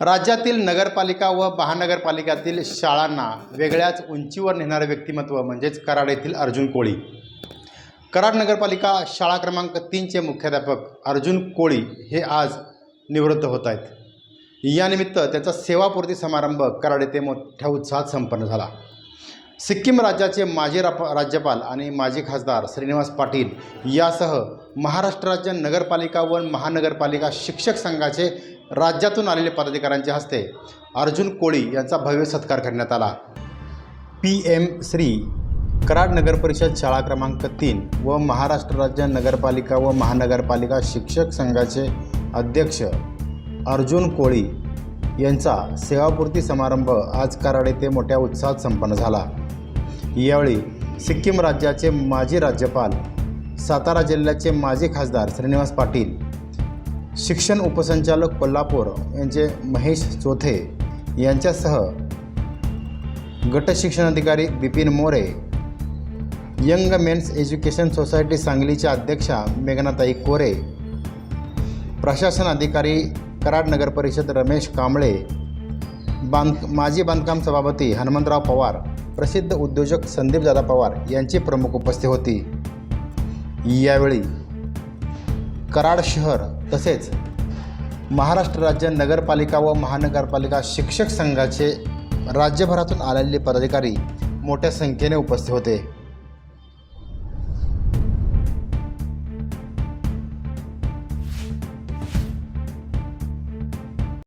राज्यातील नगरपालिका व महानगरपालिकातील शाळांना वेगळ्याच उंचीवर नेणारे व्यक्तिमत्व म्हणजेच कराड येथील अर्जुन कोळी. कराड नगरपालिका शाळा क्रमांक तीनचे मुख्याध्यापक अर्जुन कोळी हे आज निवृत्त होत आहेत. यानिमित्त त्याचा सेवापूर्ती समारंभ कराड येथे मोठ्या उत्साहात संपन्न झाला. सिक्कीम राज्याचे माजी राप राज्यपाल आणि माजी खासदार श्रीनिवास पाटील यासह महाराष्ट्र राज्य नगरपालिका व महानगरपालिका शिक्षक संघाचे राज्यातून आलेले पदाधिकाऱ्यांच्या हस्ते अर्जुन कोळी यांचा भव्य सत्कार करण्यात आला. पी एम श्री कराड नगर परिषद शाळा क्रमांक तीन व महाराष्ट्र राज्य नगरपालिका व महानगरपालिका शिक्षक संघाचे अध्यक्ष अर्जुन कोळी यांचा सेवापूर्ती समारंभ आज कराड येथे मोठ्या उत्साहात संपन्न झाला. यावेळी सिक्कीम राज्याचे माजी राज्यपाल सातारा जिल्ह्याचे माजी खासदार श्रीनिवास पाटील शिक्षण उपसंचालक कोल्हापूर यांचे महेश चोथे यांच्यासह गट शिक्षणाधिकारी Bipin More young men's education society सांगलीच्या अध्यक्षा मेघनाताई कोरे प्रशासन अधिकारी कराड नगर परिषद रमेश कांबळे बांध माजी बांधकाम सभापती हनुमंतराव पवार प्रसिद्ध उद्योजक संदीपदादा पवार यांची प्रमुख उपस्थिती होती. यावेळी कराड शहर तसेच महाराष्ट्र राज्य नगरपालिका व महानगरपालिका शिक्षक संघाचे राज्यभरातून आलेले पदाधिकारी मोठ्या संख्येने उपस्थित होते.